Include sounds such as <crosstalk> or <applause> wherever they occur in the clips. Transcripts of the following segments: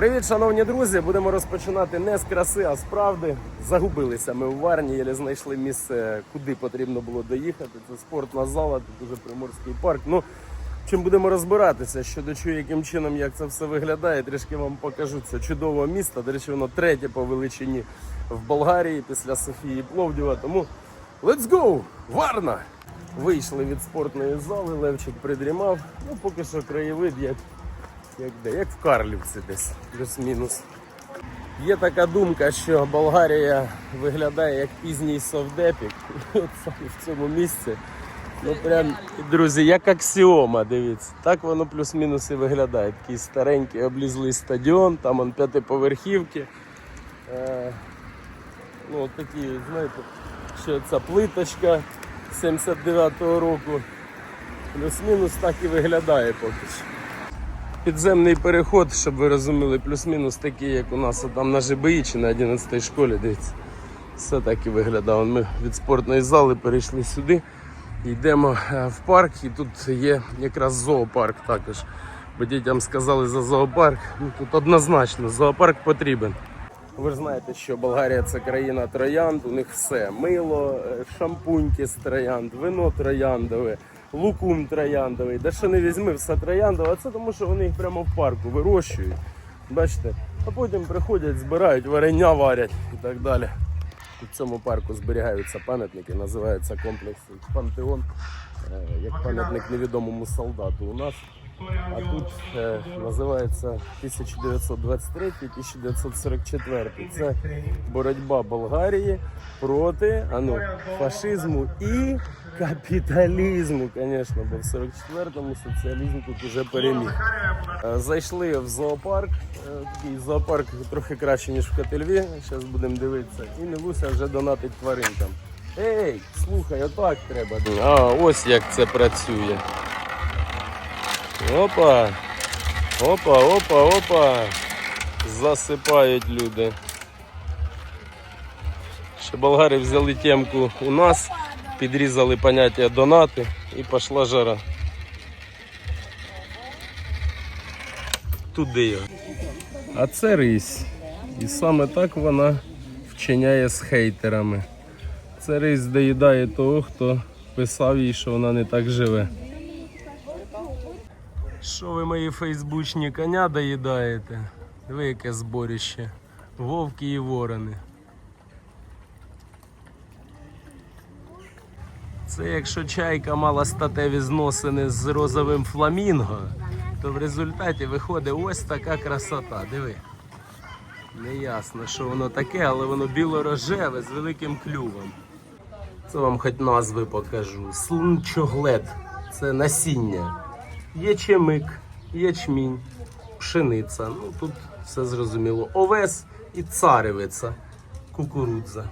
Привіт, шановні друзі! Будемо розпочинати не з краси, а з правди. Загубилися ми у Варні, єлі знайшли місце, куди потрібно було доїхати. Це спортна зала, тут уже Приморський парк. Ну, чим будемо розбиратися, що до чого, яким чином, як це все виглядає, трішки вам покажу. Це чудове місто. До речі, воно третє по величині в Болгарії після Софії Пловдіва. Тому let's go! Варна! Вийшли від спортної зали, Левчик придрімав. Ну, поки що краєвид як як де? Як в Карлівці десь, плюс-мінус. Є така думка, що Болгарія виглядає як пізній совдепік. <laughs> В цьому місці. Ну прям, друзі, як аксіома, дивіться. Так воно плюс-мінус і виглядає. Такий старенький облізлий стадіон, там он п'ятиповерхівки. Е, ну, такі, знаєте, що ця плиточка 79-го року. Плюс-мінус так і виглядає поки що. Підземний переход, щоб ви розуміли, плюс-мінус такий, як у нас там на ЖБІ чи на 11 школі, дивіться. Все так і виглядало. Ми від спортної зали перейшли сюди. Йдемо е, в парк, і тут є якраз зоопарк також. Бо дітям сказали за зоопарк. Ну, тут однозначно зоопарк потрібен. Ви ж знаєте, що Болгарія це країна троянд, у них все. Мило, е, шампуньки з троянд, вино трояндове, лукум трояндовий. Де що не візьми, все трояндове. А це тому, що вони їх прямо в парку вирощують. Бачите? А потім приходять, збирають, варення варять і так далі. У цьому парку зберігаються пам'ятники, називається комплекс Пантеон, е, як пам'ятник невідомому солдату у нас. А тут е, називається 1923-1944. Це боротьба Болгарії проти ану, фашизму і капіталізму, звісно, бо в 44-му соціалізм тут уже переміг. Е, Зайшли в зоопарк. е, Такий зоопарк трохи краще, ніж в Котельві. Зараз будемо дивитися. І Мілуся вже донатить тваринкам. Ей, слухай, отак треба. А, ось як це працює. Опа. Опа, опа, опа. Засипають люди. Ще болгари взяли темку у нас, підрізали поняття донати і пішла жара. Туди його. А це рись. І саме так вона вчиняє з хейтерами. Це рись доїдає того, хто писав їй, що вона не так живе. Що ви мої фейсбучні коня доїдаєте? Ви яке зборище. Вовки і ворони. Це якщо чайка мала статеві зносини з розовим фламінго, то в результаті виходить ось така красота. Диви. Не ясно, що воно таке, але воно біло-рожеве з великим клювом. Це вам хоч назви покажу. Слунчоглед. Це насіння. Ячемик, ячмінь, пшениця. Ну тут все зрозуміло. Овес і царевиця, кукурудза.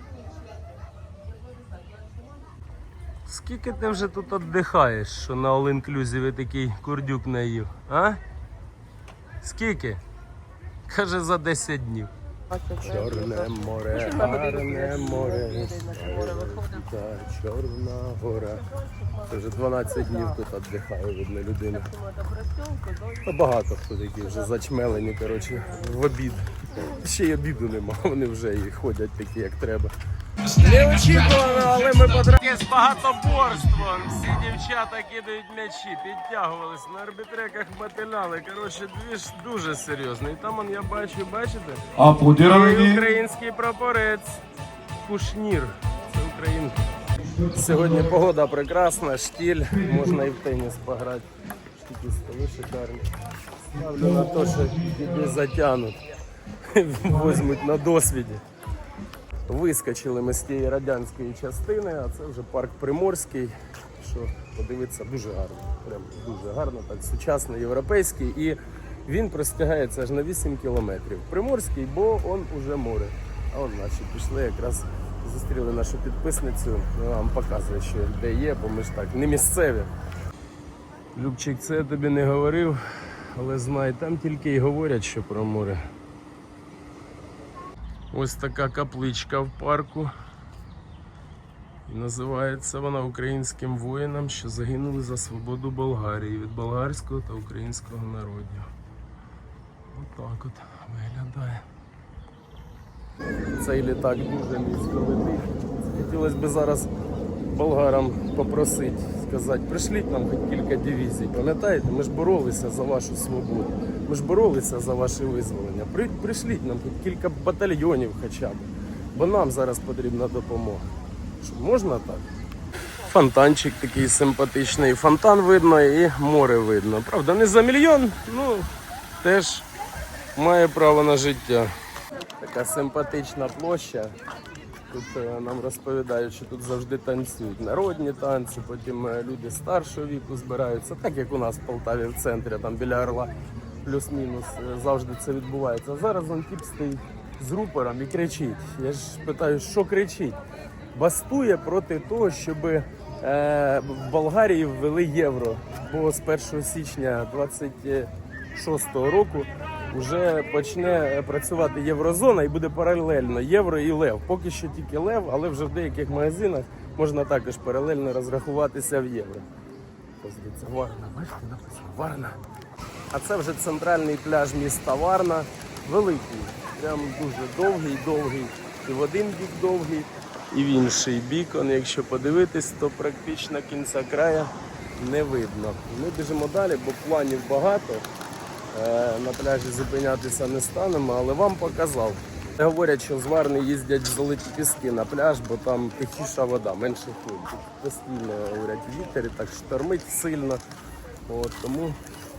Скільки ти вже тут віддихаєш, що на all-inclusive такий курдюк наїв, а? Скільки? Каже за 10 днів. Чорне море, гарне море, та чорна гора. Це вже 12 днів тут віддихає, одна людина. Багато хто такі вже зачмелені, коротше, в обід. Ще й обіду нема, <laughs> вони вже і ходять такі, як треба. Неочікувано, але ми потрапили з багатоборством. Всі дівчата кидають м'ячі, підтягувались, на арбітреках мотиляли. Коротше, двіж дуже серйозний. Там он я бачу, бачите? І Аплодирование. український прапорець. Кушнір. Це Українка. Сьогодні погода прекрасна, штіль, можна і в теніс пограти. Такі столи шикарні. Ставлю на те, що тебе затягнуть. <laughs> Возьмуть на досвіді. Вискочили ми з тієї радянської частини, а це вже парк Приморський. Що подивитися дуже гарно. Прям дуже гарно, так сучасний, європейський. І він простягається аж на 8 кілометрів. Приморський, бо он уже море. А он наші пішли якраз зустріли нашу підписницю. Вона вам показує, що де є, бо ми ж так не місцеві. Любчик, це я тобі не говорив, але знай, там тільки й говорять, що про море. Ось така капличка в парку. І називається вона українським воїнам, що загинули за свободу Болгарії від болгарського та українського народів. Отак от. виглядає. Цей літак дуже низько летить. Хотілося б зараз болгарам попросити, сказати, пришліть нам хоч кілька дивізій. Пам'ятаєте, ми ж боролися за вашу свободу. Ми ж боролися за ваше визволення. При, пришліть нам хоч кілька батальйонів хоча б. Бо нам зараз потрібна допомога. Що, можна так? Фонтанчик такий симпатичний. Фонтан видно і море видно. Правда, не за мільйон, ну теж має право на життя. Така симпатична площа. Тут е, нам розповідають, що тут завжди танцюють народні танці, потім е, люди старшого віку збираються, так як у нас в Полтаві в центрі, там біля Орла, плюс-мінус е, завжди це відбувається. А зараз вон тіп стоїть з рупором і кричить. Я ж питаю, що кричить? Бастує проти того, щоб е, в Болгарії ввели євро. Бо з 1 січня 26-го року вже почне працювати єврозона і буде паралельно євро і лев. Поки що тільки лев, але вже в деяких магазинах можна також паралельно розрахуватися в євро. Ось Варна, бачите, написано Варна. А це вже центральний пляж міста Варна. Великий, прям дуже довгий, довгий. І в один бік довгий, і в інший бік. Он, якщо подивитись, то практично кінця краю не видно. Ми біжимо далі, бо планів багато. Е, На пляжі зупинятися не станемо, але вам показав. Говорять, що з Варни їздять в золоті піски на пляж, бо там тихіша вода, менше хвиль. Тут постійно говорять вітер і так штормить сильно. От, тому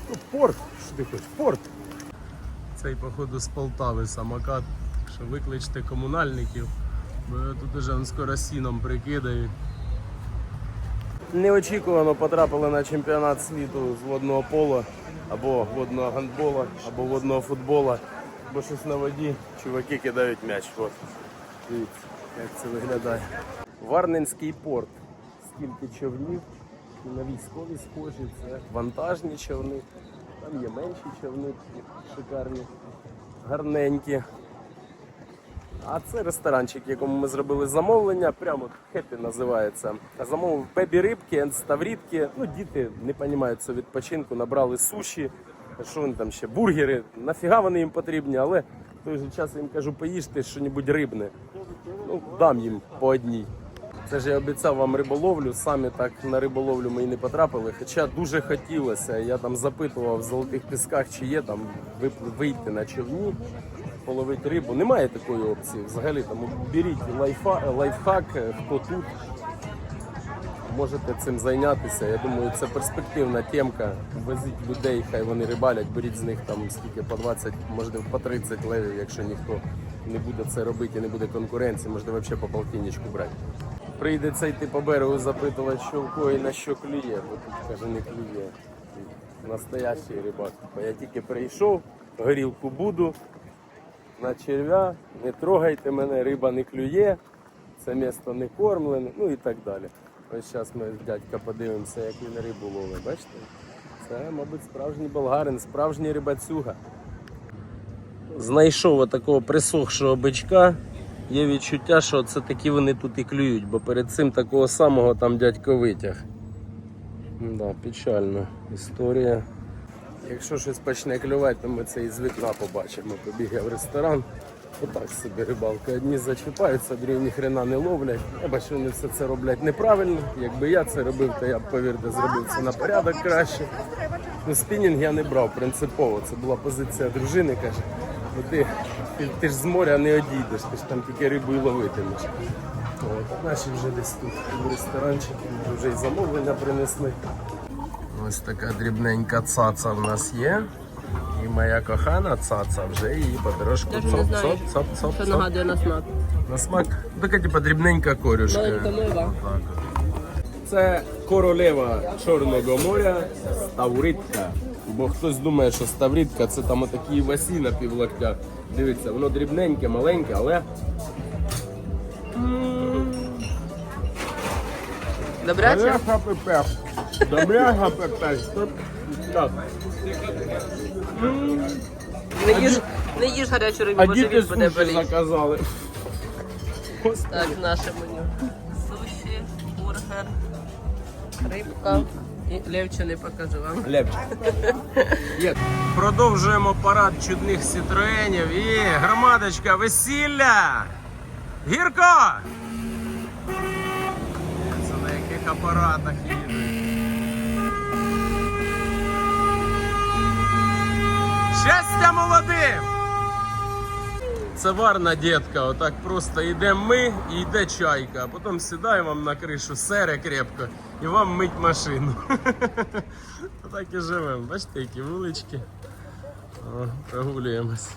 ну, порт, що ти хочеш, порт. Цей, походу, з Полтави самокат, що викличте комунальників, бо тут уже скоро сіном прикидають. Неочікувано потрапили на чемпіонат світу з водного пола, або водного гандбола, або водного футбола, бо щось на воді чуваки кидають м'яч. От. Дивіться, як це виглядає. Варненський порт. Скільки човнів, на військові схожі, це вантажні човни, там є менші човни, шикарні, гарненькі. А це ресторанчик, якому ми зробили замовлення, прямо хеппі називається. Замовив бебі рибки, енставрітки. Ну, діти не розуміють цього відпочинку, набрали суші, що вони там ще, бургери. Нафіга вони їм потрібні, але в той же час я їм кажу, поїжте щось рибне. Ну, дам їм по одній. Це ж я обіцяв вам риболовлю, самі так на риболовлю ми і не потрапили. Хоча дуже хотілося. Я там запитував в золотих пісках, чи є там вийти на човні, половити рибу. Немає такої опції. Взагалі тому беріть лайфа, лайфхак, е, хто тут. Можете цим зайнятися. Я думаю, це перспективна темка. Возіть людей, хай вони рибалять, беріть з них там скільки по 20, можливо, по 30 левів, якщо ніхто не буде це робити не буде конкуренції, можна взагалі по полтинничку брати. Прийдеться йти по берегу запитувати, що в і на що клює, бо тут каже, не клює. Настоящий рибак. Бо я тільки прийшов, горілку буду, на черв'я, не трогайте мене, риба не клює, це місто не кормлене, ну і так далі. Ось зараз ми дядька подивимося, як він рибу ловить. Бачите? Це, мабуть, справжній болгарин, справжній рибацюга. Знайшов отакого присохшого бичка. Є відчуття, що це такі вони тут і клюють, бо перед цим такого самого там дядько витяг. Да, печальна історія. Якщо щось почне клювати, то ми це із вікна побачимо. Побіг я в ресторан. Отак собі рибалка. Одні зачіпаються, другі ніхрена не ловлять. Я бачу, вони все це роблять неправильно. Якби я це робив, то я б, повірте, зробив це на порядок краще. Ну, спінінг я не брав принципово. Це була позиція дружини, каже. «Ну, ти, ти, ти ж з моря не одійдеш, ти ж там тільки рибу і ловитимеш. От, наші вже десь тут в ресторанчику, вже й замовлення принесли. Ось така дрібненька цаца в нас є. І моя кохана цаца вже її Даже не цоп, знаю, цоп, цоп, цоп, Що цоп. нагадує на смак? На смак така типа дрібненька корюшка. Маленька мова. Це королева Чорного моря ставритка. Бо хтось думає, що ставритка це там отакі васі на півлоктя. Дивіться, воно дрібненьке, маленьке, але Добряче? Добряга пепе. Пепе. Так. Не їж, не їж гарячу рибу, А бо діти живіт буде суші боліти. заказали. Так, наше меню. Суші, бургер, рибка Левче не покажу вам. Лепчик. Є. Продовжуємо парад чудних сітроенів і громадочка весілля! Гірко! Це на яких апаратах їде. Щастя молодим! Це варна дітка, отак просто йдемо ми і йде чайка, а потім сідаємо на кришу, сере крепко, і вам мить машину. <laughs> Отак і живемо. Бачите, які вулички. О, прогулюємось.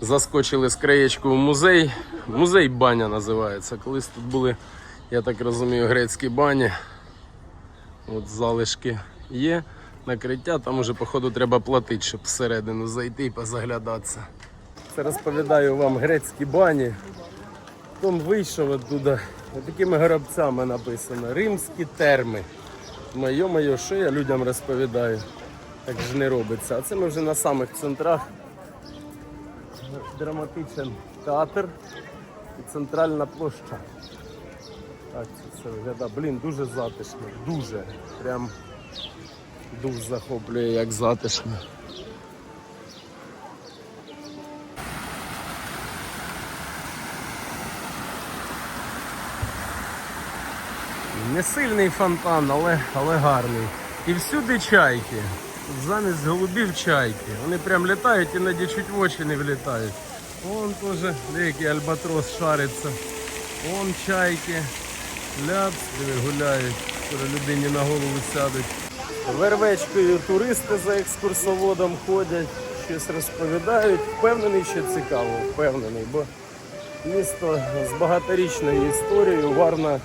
Заскочили з краєчку в музей. Музей баня називається. Колись тут були, я так розумію, грецькі бані. От залишки є. Накриття, там уже, походу, треба платити, щоб всередину зайти і позаглядатися. Це розповідаю вам грецькі бані. Потім вийшов оттуда. Такими горобцями написано Римські терми. Моє-моє, що я людям розповідаю. Так ж не робиться. А це ми вже на самих центрах. Драматичний театр і центральна площа. Так, це все виглядає. Блін, дуже затишно. Дуже. Прям дух захоплює, як затишно. Не сильний фонтан, але, але гарний. І всюди чайки. Замість голубів чайки. Вони прям літають, іноді чуть в очі не влітають. Вон теж деякий альбатрос шариться. Вон чайки. Ляпс, диви, гуляють. Скоро людині на голову сядуть. Вервечкою туристи за екскурсоводом ходять, щось розповідають. Впевнений, що цікаво, впевнений, бо місто з багаторічною історією, Варна е,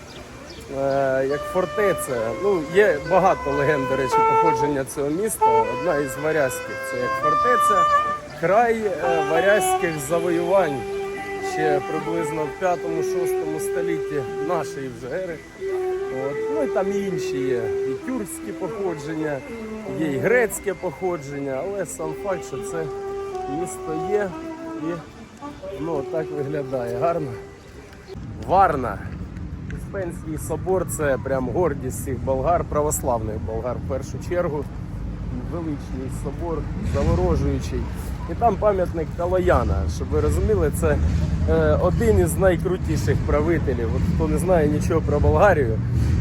як фортеця. Ну, є багато легенд, до речі, походження цього міста. Одна із варязьких це як фортеця, край е, варязьких завоювань. Ще приблизно в 5-6 столітті нашої вже ери. От. Ну і там і інші є. І тюркські походження, є і грецьке походження, але сам факт, що це місто є і ну, так виглядає. Гарно. Варна. Успенський собор це прям гордість всіх болгар, православних болгар в першу чергу. Величний собор, заворожуючий. І там пам'ятник Калояна. Щоб ви розуміли, це е, один із найкрутіших правителів. От хто не знає нічого про Болгарію,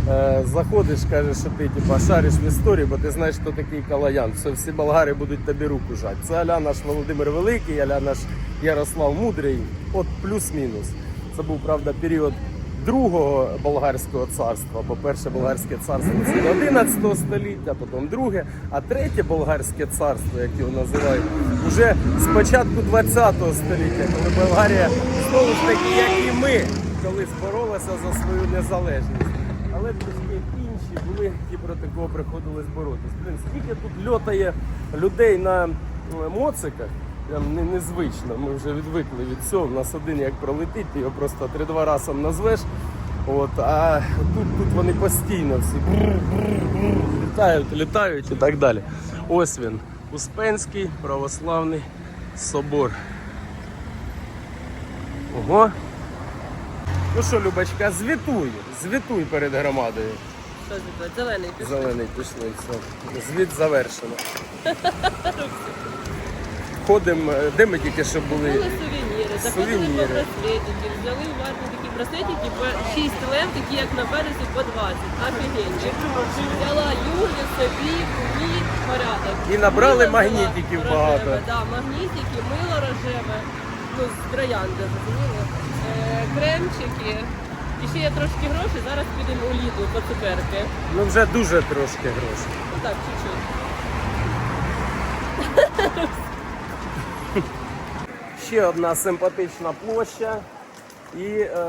е, заходиш, кажеш, що ти типа, шариш в історії, бо ти знаєш, хто такий Калоян. Все, всі болгари будуть тобі руку жати. Це аля наш Володимир Великий, аля наш Ярослав Мудрий. От плюс-мінус. Це був, правда, період другого болгарського царства, бо перше болгарське царство це до 11 століття, потім друге, а третє болгарське царство, як його називають, вже з початку 20 століття, коли Болгарія знову ж таки, як і ми, колись боролася за свою незалежність. Але трошки інші були, які проти кого приходилось боротись. Блин, скільки тут льотає людей на моциках. Прям не, незвично. Ми вже відвикли від цього. У нас один як пролетить, ти його просто три-два рази назвеш. От, а тут, тут вони постійно всі літають, літають і так далі. Ось він, Успенський православний собор. Ого. Ну що, Любочка, звітуй, звітуй перед громадою. Що це? Зелений пішов. Зелений пішли, все. Звіт завершено. <laughs> Ходимо, е, де ми тільки що були? Були сувеніри, заходили по браслетики, взяли варні такі браслетики, по 6 лев, такі як на березі по 20. Офігенні. Взяла Юлі, собі, кумі, порядок. І набрали Мило магнітиків взяла багато. рожеве, Да, магнітики, мило рожеве, ну з троянди, зрозуміло. Е, кремчики. І ще є трошки грошей, зараз підемо у Ліду по цукерки. Ну вже дуже трошки грошей. Ну так, чуть-чуть. <laughs> Ще одна симпатична площа і е,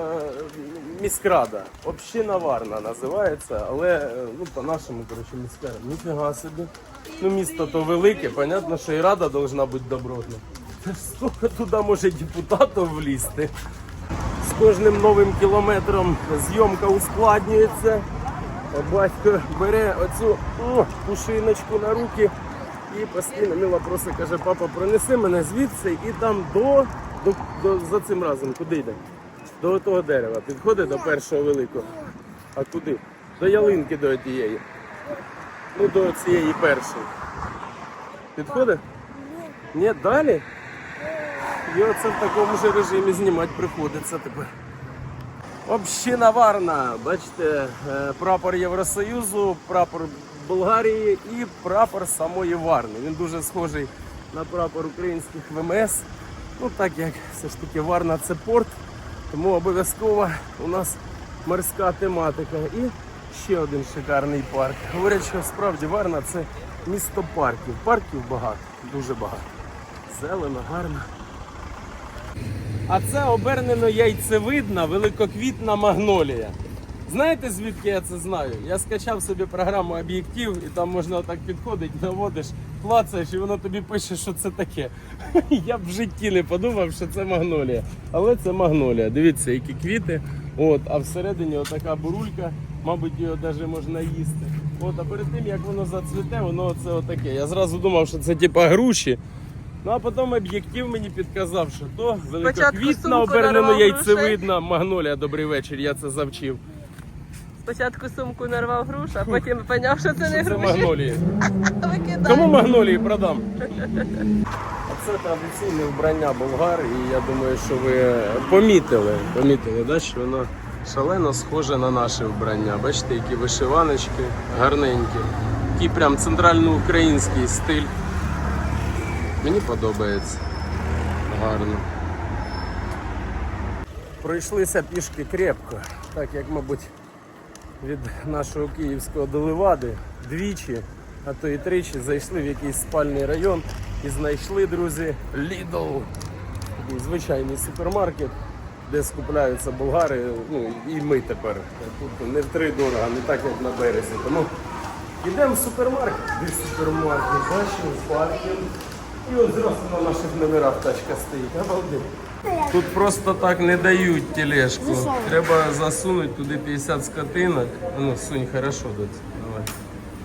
міськрада. Община Варна називається, але е, ну, по-нашому, коротше, міська. Ніфіга собі. Ну, місто то велике, понятно, що і рада повинна бути добротна. Скільки туди може депутатів влізти. З кожним новим кілометром зйомка ускладнюється. Батько бере оцю о, пушиночку на руки і постійно Міла просить, каже, папа, пронеси мене звідси і там до, до, до за цим разом, куди йде? До того дерева. Підходить до першого великого. А куди? До ялинки до тієї. Ну, до цієї першої. Підходить? Ні, далі? І оце в такому ж режимі знімати приходиться тепер. Община Варна. Бачите, е, прапор Євросоюзу, прапор Болгарії і прапор самої Варни. Він дуже схожий на прапор українських ВМС. Ну так як все ж таки Варна це порт, тому обов'язково у нас морська тематика. І ще один шикарний парк. Говорять, що справді Варна це місто парків. Парків багато, дуже багато. Зелено, гарно. А це обернено яйцевидна великоквітна магнолія. Знаєте, звідки я це знаю? Я скачав собі програму об'єктив, і там можна так підходити, наводиш, клацаєш, і воно тобі пише, що це таке. <laughs> Я б в житті не подумав, що це магнолія. Але це магнолія. Дивіться, які квіти. От, а всередині отака бурулька, мабуть, його навіть можна їсти. От, а перед тим як воно зацвіте, воно оце отаке. Я зразу думав, що це типа груші. Ну а потім об'єктив мені підказав, що то великоквітна нарвав яйцевидна магнолія. Добрий вечір, я це завчив. Спочатку сумку нарвав груш, а потім поняв, що це не це груші. магнолії. <laughs> Кому магнолії продам? А це традиційне вбрання болгар, і я думаю, що ви помітили, помітили, да, що воно шалено схоже на наше вбрання. Бачите, які вишиваночки гарненькі. Такий прям центральноукраїнський стиль. Мені подобається. Гарно. Пройшлися пішки крепко, так як, мабуть, від нашого київського до Левади двічі, а то і тричі зайшли в якийсь спальний район і знайшли, друзі, Lidl. Такий звичайний супермаркет, де скупляються болгари. Ну і ми тепер. Тут не втри дорого, не так як на березі. Тому йдемо в супермаркет. Де супермаркет? Бачимо, паркінг. І от зразу на наших номерах тачка стоїть. Обалдеть. Тут просто так не дають тележку. Треба засунути туди 50 скотинок. Ну, сунь, хорошо. Давай.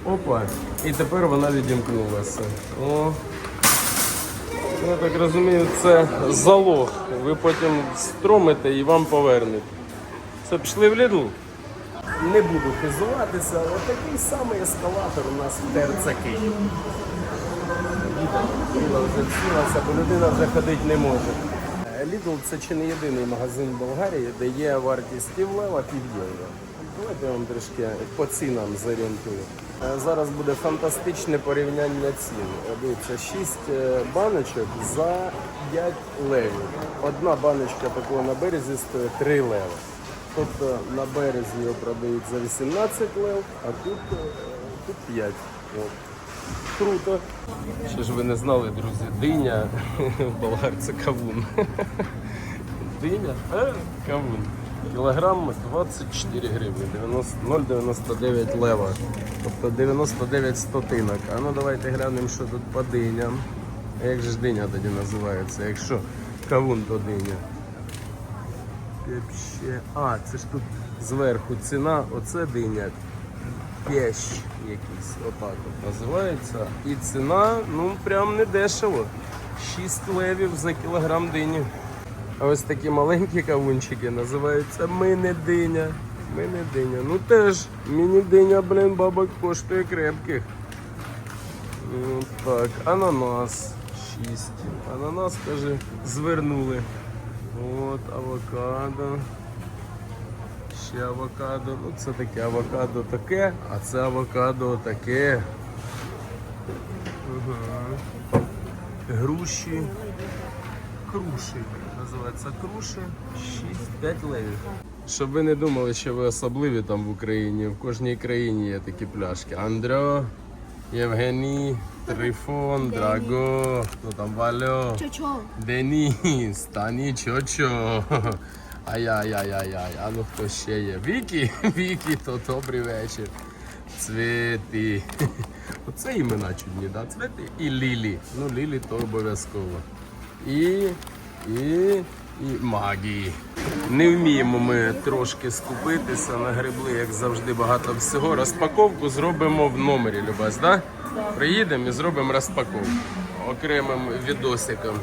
Опа. І тепер вона відімкнулася. О. Я так розумію, це залог. Ви потім стромите і вам повернуть. Це пішли в Lidl? Не буду хизуватися, але такий самий ескалатор у нас в ТРЦ Київ. Вже всілася, бо людина вже ходити не може. Lidl це чи не єдиний магазин в Болгарії, де є вартість півлева, пів євро. Давайте я вам трішки по цінам зорієнтую. Е, Зараз буде фантастичне порівняння цін. Е, Дивіться, 6 баночок за 5 левів. Одна баночка такого на березі стоїть 3 леви. Тобто на березі його продають за 18 лев, а тут, е, тут 5. От. Круто. Що ж ви не знали, друзі, диня <laughs> в болгар це кавун. Диня, е, кавун. Кілограм 24 гривні, 0,99 лева. Тобто 99 стотинок. А ну давайте глянемо, що тут по диням. А Як же ж диня тоді називається? Якщо кавун, то диня. А, це ж тут зверху ціна, оце диня. Пєщ якийсь, отак от називається. І ціна, ну прям не дешево. 6 левів за кілограм дині. А ось такі маленькі кавунчики називаються мини-диня. Мини-диня. Ну теж міні-диня, блін, бабок коштує крепких. Ну, так, ананас 6. Ананас, каже, звернули. От, авокадо. Ще авокадо. Ну це таке авокадо таке, а це авокадо таке. Угу. Груші. Круші. Називається круші. 6-5 левів. Щоб ви не думали, що ви особливі там в Україні. В кожній країні є такі пляшки. Андро, Євгеній, Трифон, Драго, хто там Вальо. Чо-чо? Деніс, та нічого. Ай-яй-яй-яй-яй. А ну хто ще є? Вікі? <laughs> Вікі, то добрий вечір. Цвіти. <laughs> Оце імена чудні, да? Цвіти і Лілі. Ну, Лілі то обов'язково. І, і, і магії. Не вміємо ми трошки скупитися, нагребли, як завжди, багато всього. Розпаковку зробимо в номері, Любас, да? Приїдемо і зробимо розпаковку окремим відосиком.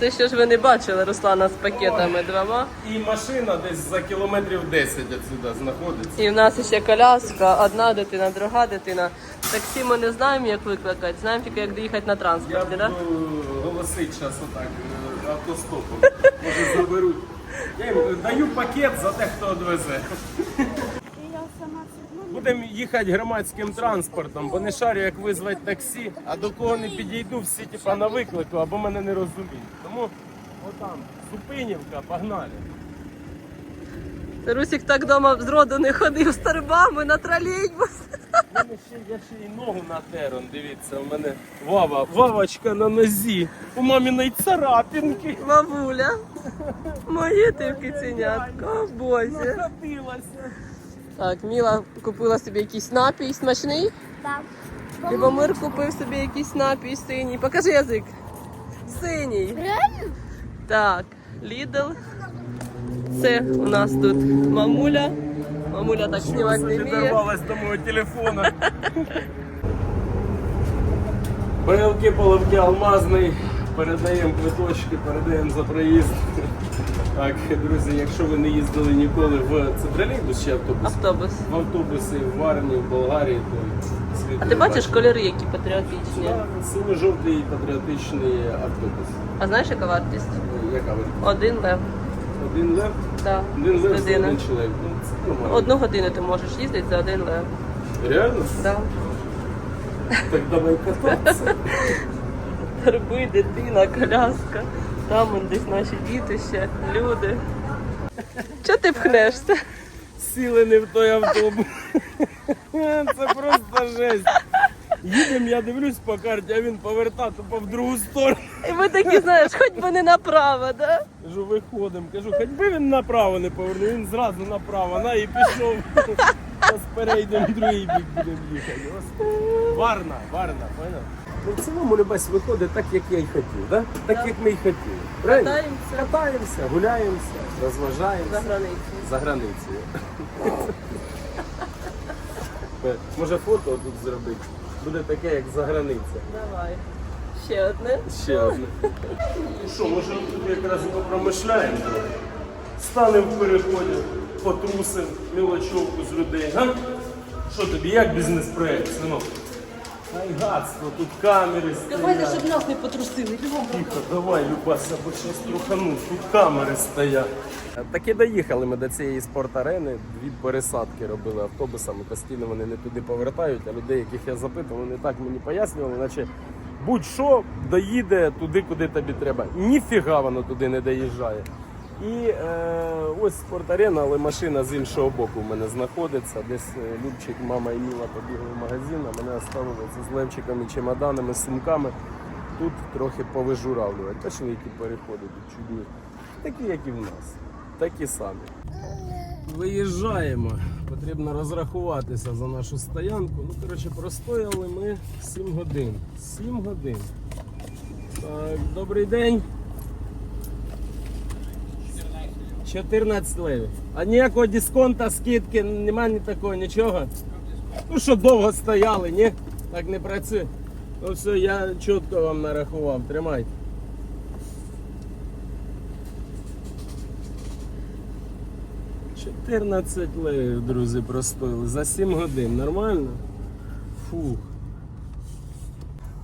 Це що ж ви не бачили Руслана з пакетами двома. І машина десь за кілометрів 10 відсюди знаходиться. І в нас ще коляска, одна дитина, друга дитина. Таксі ми не знаємо, як викликати, знаємо тільки, як доїхати на Я транспорті, буду так? голосити зараз отак е, автостопом. Може заберуть. Я їм даю пакет за те, хто відвезе. Я сама все одно Будемо їхати громадським транспортом, бо не шарю, як визвати таксі, а до кого не підійду, всі типа на виклику або мене не розуміють. Тому отам, Зупинівка, погнали. Русік так вдома зроду не ходив з торбами на тролейбус. Мене ще, я ще й ногу натерон, дивіться, у мене вава, вавочка на нозі. У маміної царапінки. Мамуля, моє ти киценятко, о боже. Так, Міла купила собі якийсь напій смачний. так. Любомир купив собі якийсь напій синій. Покажи язик. Синій. Реально? Так, Лідл. Це у нас тут мамуля. Мамуля так знімати не вміє. До мого телефона. <laughs> Пилки, половки алмазний. Передаємо квиточки, передаємо за проїзд. Так, друзі, якщо ви не їздили ніколи в це тролейбус чи автобус, Автобус. в автобуси в Варні, в Болгарії, то світ А ти бачиш кольори, які патріотичні? Синьо-жовтий патріотичний автобус. А знаєш, яка вартість? Яка ви? Один лев. Один лев? Так, Один лев за людина. один чоловік. Ну, це нормально. Одну годину ти можеш їздити за один лев. Реально? Да. Так давай кататися. <laughs> Торби, дитина, коляска. Там он десь наші діти ще, люди. Чого ти пхнешся? Сіли не в той автобус. Це просто жесть. Їдемо, я дивлюсь по карті, а він повертає тупо в другу сторону. І ми такі, знаєш, хоч би не направо, да? Кажу, виходимо. Кажу, хоч би він направо не повернув, він зразу направо, на і пішов. Зараз перейдемо в другий бік будемо їхати. Варна, варна, поняв? Ну, в цілому Любась виходить так, як я й хотів, да? так як ми й хотіли. Правильно? Катаємося. Катаємося, гуляємося, За розважаємося. За границею. Може фото тут зробити? Буде таке, як за границею. Давай. Ще одне. Ще одне. Ну що, може тут якраз і попромишляємо трохи? Станемо в переході, потрусимо мілочовку з людей, га? Що тобі, як бізнес-проект, синок? Найгадство, тут камери стоять. щоб нас не потрусили. Тихо, давай, Любася, бо щас трухану, тут камери стоять. Так і доїхали ми до цієї спорт-арени. Дві пересадки робили автобусами. Постійно вони не туди повертають, а людей, яких я запитував, вони так мені пояснювали, наче будь-що доїде туди, куди тобі треба. Ніфіга воно туди не доїжджає. І е, ось спорт-арена, але машина з іншого боку в мене знаходиться. Десь е, Любчик, мама і Міла побігли в магазин, а мене оставили з левчиками, чемоданами, сумками. Тут трохи повижуравлювати. Бачили, які переходи чудні. Такі, як і в нас. Такі самі. Виїжджаємо. Потрібно розрахуватися за нашу стоянку. Ну, коротше, простояли ми 7 годин. 7 годин. Так, добрий день. 14 левів. А ніякого дисконта, скидки, немає ні такого, нічого. Ну що довго стояли, ні? Так не працює. Ну все, я чітко вам нарахував. Тримайте. Чотирнадцять левів, друзі, простоїли. За 7 годин. Нормально? Фух.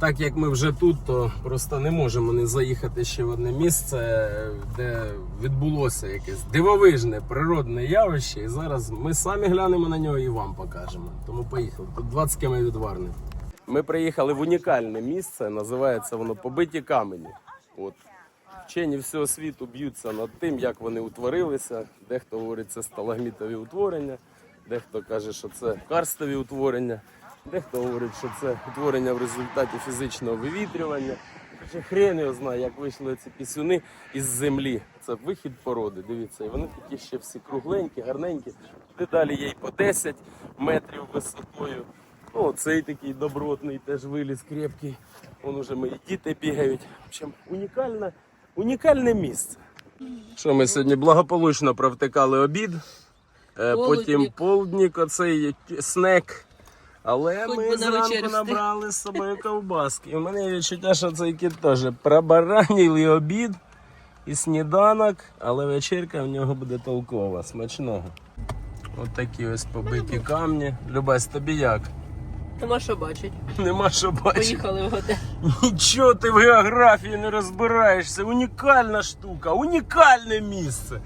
Так як ми вже тут, то просто не можемо не заїхати ще в одне місце, де відбулося якесь дивовижне природне явище. І зараз ми самі глянемо на нього і вам покажемо. Тому поїхали. Тут 20 км від Варни. Ми приїхали в унікальне місце, називається воно Побиті камені. От. Вчені всього світу б'ються над тим, як вони утворилися. Дехто говорить, це сталагмітові утворення, дехто каже, що це карстові утворення, дехто говорить, що це утворення в результаті фізичного вивітрювання. Хоча хрен його знає, як вийшли ці пісюни із землі. Це вихід породи. Дивіться, і вони такі ще всі кругленькі, гарненькі. Туди далі є й по 10 метрів висотою. Ну, цей такий добротний, теж виліз крепкий. Вон уже мої діти бігають. В общем, унікальне, унікальне місце. Що ми сьогодні благополучно провтикали обід, е, Полудник. потім полдник, оцей снек. Але Хоч ми би на зранку вечерю встиг. набрали з собою ковбаски. І в мене є відчуття, що цей кіт теж пробаранілий обід і сніданок, але вечірка в нього буде толкова, смачного. От такі ось побиті камні. Любась, тобі як? Нема що бачить. Нема що бачити. Поїхали в готель. Нічого ти в географії не розбираєшся. Унікальна штука, унікальне місце.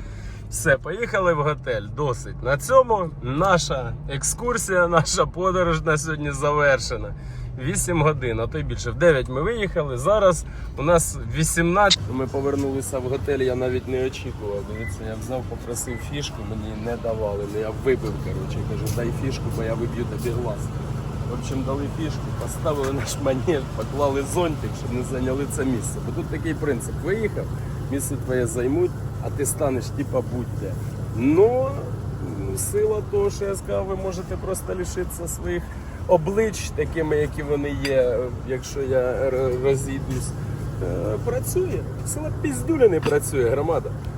Все, поїхали в готель. Досить. На цьому наша екскурсія, наша подорож на сьогодні завершена. 8 годин, а то й більше. В 9 ми виїхали. Зараз у нас 18. Ми повернулися в готель, я навіть не очікував. Дивіться, я взяв, попросив фішку, мені не давали. Ну, Я вибив, коротше, кажу, дай фішку, бо я виб'ю тобі глаз. В общем, дали фішку, поставили наш манеж, поклали зонтик, щоб не зайняли це місце. Бо тут такий принцип. Виїхав, місце твоє займуть, а ти станеш типа будь-де. Ну, сила того, що я сказав, ви можете просто лишитися своїх облич, такими, які вони є, якщо я розійдусь. Е, Працює. Сила піздюля не працює, громада.